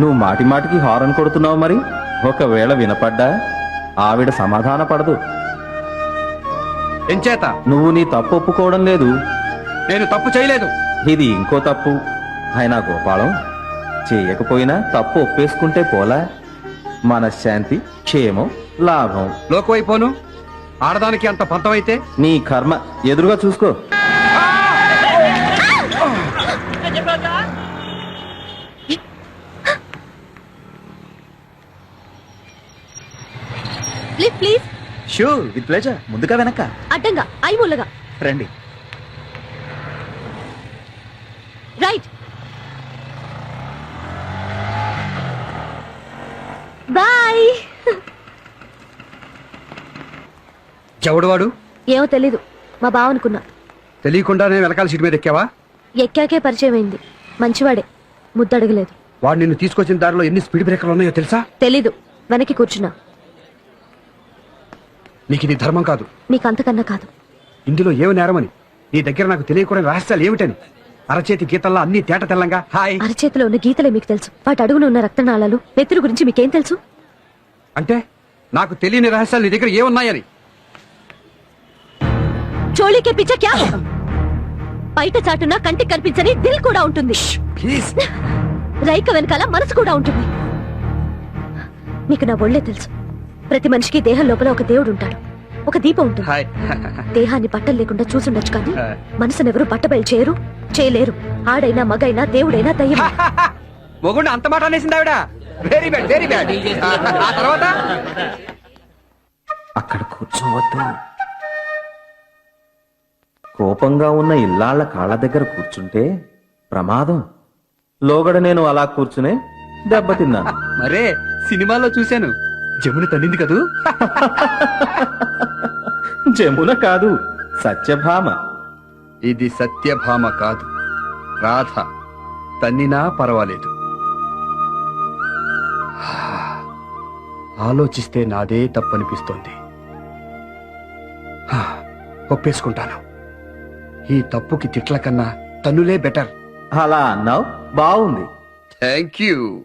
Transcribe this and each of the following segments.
నువ్వు మాటి మాటికి హారన్ కొడుతున్నావు మరి? ఒకవేళ వినపడ్డా ఆవిడ సమాధాన పడదు. ఎంచేత నువ్వు నీ తప్పు ఒప్పుకోవడం లేదు. నేను తప్పు చేయలేదు. ఇది ఇంకో తప్పు. అయినా గోపాలం చేయకపోయినా తప్పు ఒప్పేసుకుంటే పోలా. మనశ్శాంతి క్షేమం లాభం. లోకువైపోను. ఆడదానికి అంత పంతమైతే? నీ కర్మ. ఎదురుగా చూసుకో ప్లీజ్ షూర్ విత్ ప్లేజర్ ముందుగా వెనక. అడ్డంగా ఐ మూలగా. రండి. రైట్. బాయ్. చెవుడువాడు ఏమో తెలీదు. మా బావ అనుకున్నా. తెలియకుండానే వెనకాల సీటు మీద ఎక్కావా? ఎక్కాకే పరిచయం అయింది. మంచివాడే. ముద్దడగలేదు. వాడు నిన్ను తీసుకొచ్చిన దారిలో ఎన్ని స్పీడ్ బ్రేకర్లు ఉన్నాయో తెలుసా? తెలీదు. వెనక్కి కూర్చున్నా. నీకు ఇది ధర్మం కాదు. నీకంతకన్నా కాదు. ఇందులో ఏమి నేరమని? నీ దగ్గర నాకు తెలియకూడని రహస్యాలు ఏమిటని? అరచేతి గీతల్లో అన్ని తేట తెల్లంగా. హాయ్. అరచేతిలో ఉన్న గీతలే మీకు తెలుసు. వాటి అడుగున ఉన్న రక్తనాళాలు నెత్తురు గురించి మీకేం తెలుసు? అంటే నాకు తెలియని రహస్యాలు నీ దగ్గర ఏమున్నాయని? చోళీకే పిచ్చ క్యా? బయట చాటున కంటికి కనిపించని దిల్ కూడా ఉంటుంది. ప్లీజ్. రైక వెనకాల మనసు కూడా ఉంటుంది. నీకు నా ఒళ్ళే తెలుసు. ప్రతి మనిషికి దేహం లోపల ఒక దేవుడు ఉంటాడు. ఒక దీపం ఉంటుంది. హాయ్. దేహాన్ని బట్టలు లేకుండా చూసుండొచ్చు కానీ మనసును ఎవరు బట్టబయలు చేయరు చేయలేరు. ఆడైనా మగైనా దేవుడైనా దయ్యం మొగుడు అంత మాట అనేసింది ఆవిడ. వెరీ బ్యాడ్ వెరీ బ్యాడ్ ఆ తర్వాత? అక్కడ కూర్చోవద్దు. కోపంగా ఉన్న ఇల్లాళ్ళ కాళ్ళ దగ్గర కూర్చుంటే ప్రమాదం. లోగడ నేను అలా కూర్చునే దెబ్బతిన్నాను. మరే సినిమాలో చూశాను. జమున తన్నింది కదూ? జమున కాదు సత్యభామ. ఇది సత్యభామ కాదు. రాధ తన్నినా పర్వాలేదు. ఆలోచిస్తే నాదే తప్పనిపిస్తోంది. ఒప్పేసుకుంటాను. ఈ తప్పుకి తిట్ల కన్నా తన్నులే బెటర్. అలా అన్నావు? బాగుంది థ్యాంక్ యూ.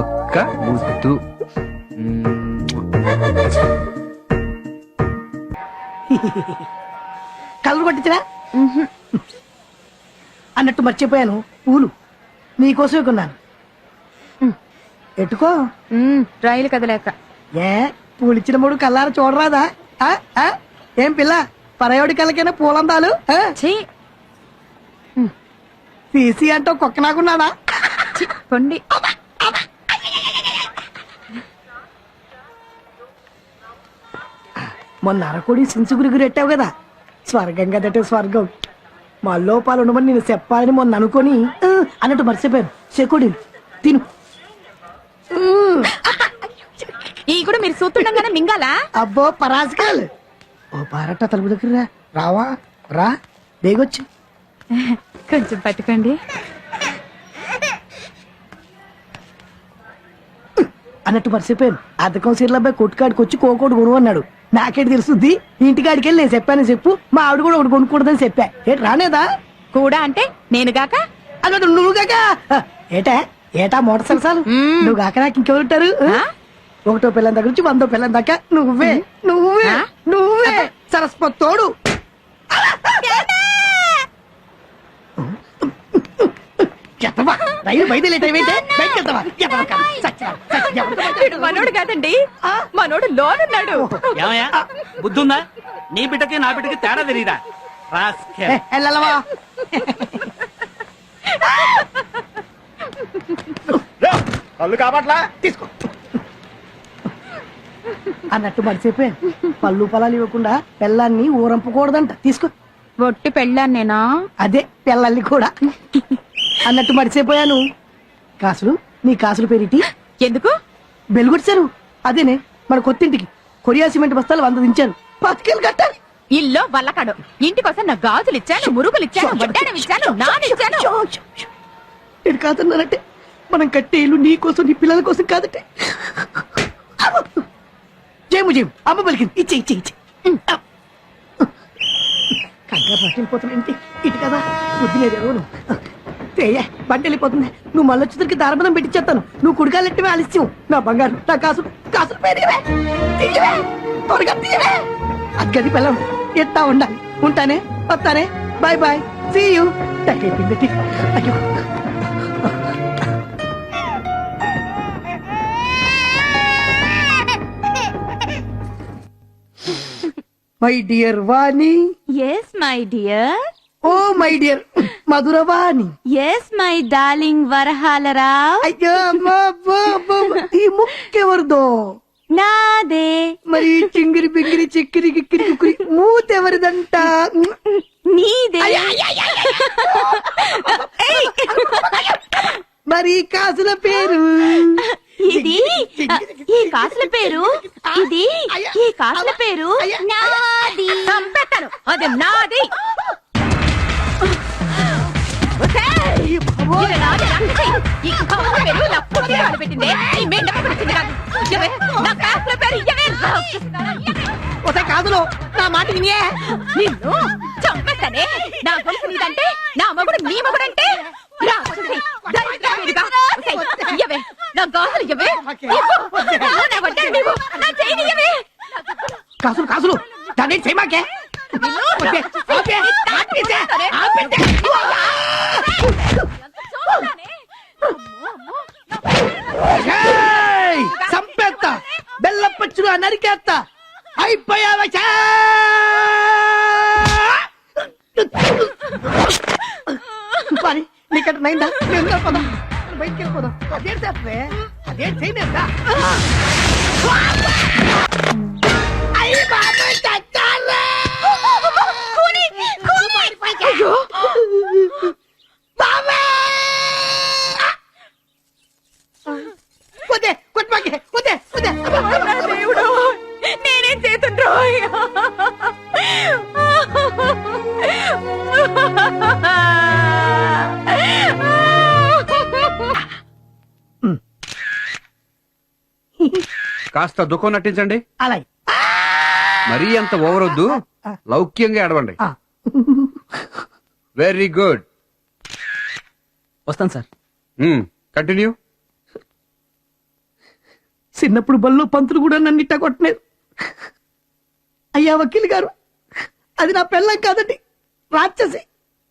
ఒక్క ముద్దు. కలర్ కొట్టించరా అన్నట్టు మర్చిపోయాను. పూలు నీకోసమే కొన్నాను. ఎట్టుకో? రైలు కదలేక. ఏ పూలు ఇచ్చిన మూడు కల్లార చూడరాదా? ఏం పిల్ల? పరయోడి కళ్ళకైనా పూలందాలు? తీసి అంటూ కుక్క నాకున్నాడా? పొండి. మొన్న అరకొడి సించుగురి గురెట్టావు కదా. స్వర్గం కదటే స్వర్గం. మా లోపాలు ఉండమని నేను చెప్పాలని మొన్న అనుకొని అన్నట్టు మర్చిపోయాను. చెకుడి తిను. ఈ కూడా మీరు చూస్తుండగానే మింగాలా? అబ్బో పరాజకాలు. ఓ పారట తలుపు దగ్గర రా. రావా? రా. బేగొచ్చు కొంచెం పట్టుకోండి. అన్నట్టు మర్చిపోయాను. అద్దకం సీర్ల అబ్బాయి కొట్టుకాడికి వచ్చి కోకోడు కొను అన్నాడు నాకేటి తెలుస్తుంది? ఇంటికాడికి వెళ్ళి నేను చెప్పాను చెప్పు మా ఆవిడ కూడా ఒకటి కొనుక్కూడదని చెప్పా. ఏటి రానేదా? కూడా అంటే నేను గాక? అన్నట్టు నువ్వు కాక ఏటా ఏటా మోటార్ సరసాలు? మ్మ్. నువ్వు కాక నాకు ఇంకెవరుంటారు ఆ? ఒకటో పిల్లని దగ్గర నుంచి వందో పిల్లని దాకా నువ్వే నువ్వే ఆ? నువ్వే. సరస్వతి తోడు. ఎత్తవా? రైలు బయటకు వెళ్తావా కాదు. వీడు మనోడు కాదండి. మనోడు లోనున్నాడు. ఏమయ్యా? బుద్ధుందా? నీ బిడ్డకి నా బిడ్డకి తేడా తెలియదా. ఏ, వెళ్ళవా కళ్ళు కాపట్లా? తీసుకో. అన్నట్టు మర్చిపోయాను పళ్ళు పొలాలు ఇవ్వకుండా పిల్లాన్ని ఊరంపకూడదంట. తీసుకో. ఒట్టి పెళ్ళాను నేనా అదే పిల్లల్ని కూడా. అన్నట్టు మర్చిపోయాను. కాసులు నీ కాసులు పేరిటి ఎందుకు? బెలుగొట్టారు అదేనే మన కొత్తింటికి కొరియా సిమెంట్ బస్తాలు వంద దించాను. పాతికేలు కట్టాలి ఇల్లు వల్లకాడు ఇంటికోసం నా గాజులు ఇచ్చాను మురుగులు ఇచ్చాను ఇచ్చాను నాన్న ఇచ్చాను. నేను కాదన్నానంటే మనం కట్టే ఇల్లు నీ కోసం నీ పిల్లల కోసం కాదంటే. జయము జయము అమ్మ పలికింది. ఇచ్చే ఇచ్చే ఇచ్చే. కంగారు పట్టిపోతున్నాంటి ఇటు కదా బుద్ధి బండి వెళ్ళిపోతుంది. నువ్వు మళ్ళీ వచ్చేసరికి దారబలం పెట్టించేస్తాను నువ్వు కుడికాలంటే ఆలస్యం. నా బంగారు నా కాసులు కాసులు పేరేవే తీయవే త్వరగా తీయవే. అది గది పిల్లం ఎత్తా ఉండాలి? ఉంటానే వస్తానే. బాయ్ బాయ్ సీ యూ అయ్యో. My dear Vani. Yes my dear oh my dear Madhuravani. Yes my darling Varahalarao అయ్యో అమ్మా, అబ్బా, అబ్బా, అబ్బా. ఈ ముక్కెవరిదో నాదే. మరి ఈ చింగిరి బింగిరి చిక్కిరి గిక్కిరి కుక్కిరి మూతెవరిదంట నీదే. మరి ఈ కాసుల పేరు? ఇది ఈ కాసుల పేరు? ఇది ఈ కాసుల పేరు? నాది. చంపేస్తాను. అది నాది. పెట్టిందే. ఈ మెండమ్మ పెట్టింది కాదు. ఇయ్యవే, నా కాసుల పేరు ఇయ్యవే. ఒసే కాదులో నా మాట వినియే నిన్ను చంపేస్తానే నా గొలుసు నీదంటే నా మగుడు నీ మగుడంటే రాక్షసి, దరిద్రమేడిగా. ఒసేయ్, ఇయ్యవే, నా గాజులు ఇయ్యవే. ఇవ్వు. నా వడ్డాను నీవు. నా చెయ్యిని ఇయ్యవే. కాసులు కాసులు దాన్ని చేయమాకే వద్దే, ఆపే, ఆపేసే, ఆపేసే. నరికేస్తా అయిపోయావా! మరి నీకంటే నైందా? నేను వెళ్ళిపోదాం బయటికి వెళ్ళిపోదాం అదేం చేస్తే అదేం చేయలేదా? అయ్యి బాబాయ్ చచ్చాలే! అయ్యో! కాస్త దుఃఖం నటించండి. అలాగే. మరీ అంత ఓవర్ వద్దు లౌక్యంగా ఏడవండి. ఆ. Very good. వస్తాను సార్. కంటిన్యూ. చిన్నప్పుడు బల్లో పంతులు కూడా నన్ను ఇట్ట కొట్టలేదు. అయ్యా వకీల్ గారు అది నా పెళ్ళం కాదండి. రాక్షసి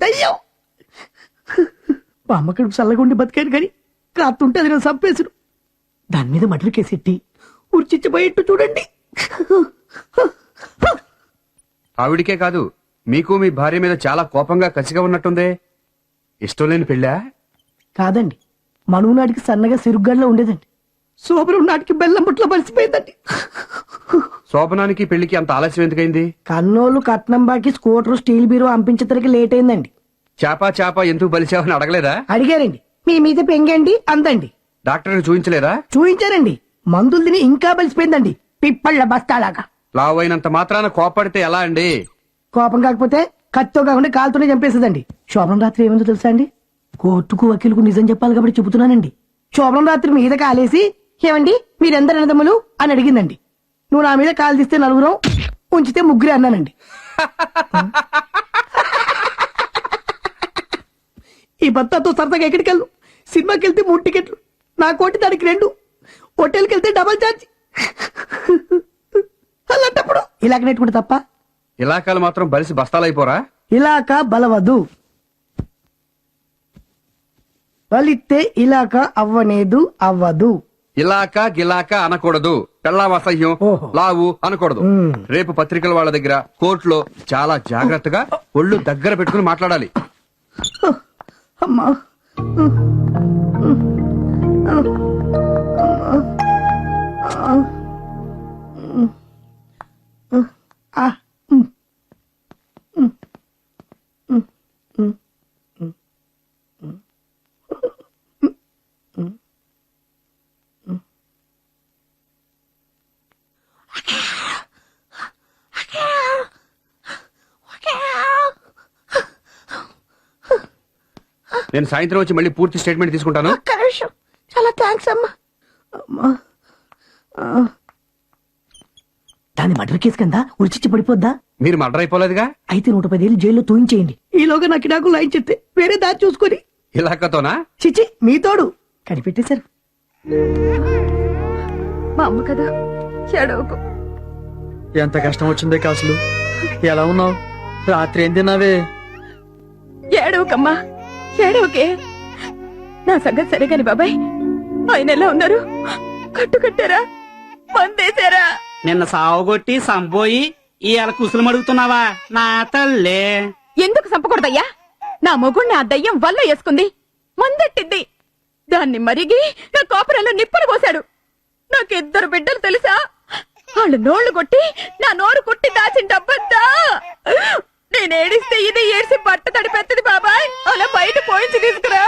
దయ్యం. మా అమ్మ కడుపు చల్లగుండి బతికాను కానీ కాతుంటే అది నేను చంపేసుడు దాని మీద మటర్ కేసెట్టి ఉర్చిచ్చిపోయేట్టు చూడండి. ఆవిడికే కాదు మీకు మీ భార్య మీద చాలా కోపంగా కసిగా ఉన్నట్టుందే. ఇష్టం లేని పెళ్ళా? కాదండి మనువు నాటికి సన్నగా సిరుగ్గల్లో ఉండేదండి. శోభనం నాటికి బెల్లం బుట్లో మలిసిపోయిందండి శోభనానికి పెళ్ళికి అంత ఆలస్యం ఎందుకైంది? కన్నోళ్ళు కట్నం బాకి స్కూటర్ స్టీల్ బీరో అంపించేసరికి లేట్ అయిందండి. చాపా చాపా ఎందుకు బలిచావని అడగలేదా? అడిగారండి. మీ మీద పెంగండి అందండి. డాక్టర్ చూపించలేదా చూయించారండి. మందులు తిని ఇంకా బలిసిపోయిందండి. పిప్పళ్ళ బస్తాలాగా. లావు అయినంత మాత్రాన కోపడితే ఎలా అండి? కోపం కాకపోతే కత్తితో కాకుండా కాలుతోనే చంపేస్తుందండి. శోభనం రాత్రి ఏముందో తెలుసా అండి? కోర్టుకు వకీలుకు నిజం చెప్పాలి కాబట్టి చెబుతున్నానండి. శోభనం రాత్రి మీద కాలేసి ఏమండి మీరెందరు అన్నదమ్ములు? అని అడిగిందండి. నువ్వు నా మీద కాలు తీస్తే నలుగురం ఉంచితే ముగ్గురే అన్నానండి. ఈ భర్తతో సరదాగా ఎక్కడికి వెళ్ళు సినిమాకి వెళ్తే మూడు టికెట్లు. నా కోటి దానికి రెండు. హోటల్కి వెళ్తే డబల్ ఛార్జ్. అలాంటప్పుడు ఇలాగ నెట్టుకుంటే తప్ప? ఇలాకాలు మాత్రం బలిసి బస్తాలైపోరా ఇలాక బలవదు. బలిస్తే ఇలాక అవ్వనేదు అవ్వదు. ఇలాక గిలాక అనకూడదు. పెళ్ళాం అసహ్యం ఓహో. లావు అనకూడదు. మ్మ్. రేపు పత్రికల వాళ్ళ దగ్గర కోర్టులో చాలా జాగ్రత్తగా ఒళ్ళు దగ్గర పెట్టుకుని మాట్లాడాలి. అమ్మా. నేను సాయంత్రం వచ్చి మళ్ళీ పూర్తి స్టేట్మెంట్ తీసుకుంటాను. చాలా థ్యాంక్స్ అమ్మా. అమ్మా. ఆ. దాని మర్డర్ కేసు కింద ఉరిచిచ్చి పడిపోద్దా? మీరు మర్డర్ అయిపోలేదుగా? అయితే నూట పదేళ్ళు జైల్లో తూయించేయండి. ఈలోగా నాకు నాకు లైన్ చెప్తే వేరే దారి చూసుకొని. ఇలాకతోనా? చిచి మీ తోడు. కనిపెట్టేశారు మా అమ్మ కదా చెడవకు ఎంత కష్టం వచ్చిందే కాసులు? ఎలా ఉన్నావు? రాత్రి ఏం తిన్నావే? ఏడవకమ్మా ఏడవకే. నా సంగతి సరే కాని బాబాయ్ ఆయన ఎలా ఉన్నారు? కట్టు కట్టారా? మందేశారా నిన్న సావగొట్టి సంబోయి ఇవాళ కుసులు అడుగుతున్నావా నా తల్లే. ఎందుకు సంపకూడదయ్యా? నా మొగుణ్ణి ఆ దయ్యం వల్ల వేసుకుంది. మందెట్టింది. దాన్ని మరిగి నా కోపరంలో నిప్పులు పోశాడు నాకు ఇద్దరు బిడ్డలు తెలుసా? వాళ్ళు నోళ్ళు కొట్టి నా నోరు కుట్టి దాచిన డబ్బంతా. నేను ఏడిస్తే ఇది ఏడిసి బట్ట తడిపెత్తది బాబాయ్. అలా బయట పోయించి తీసుకురా.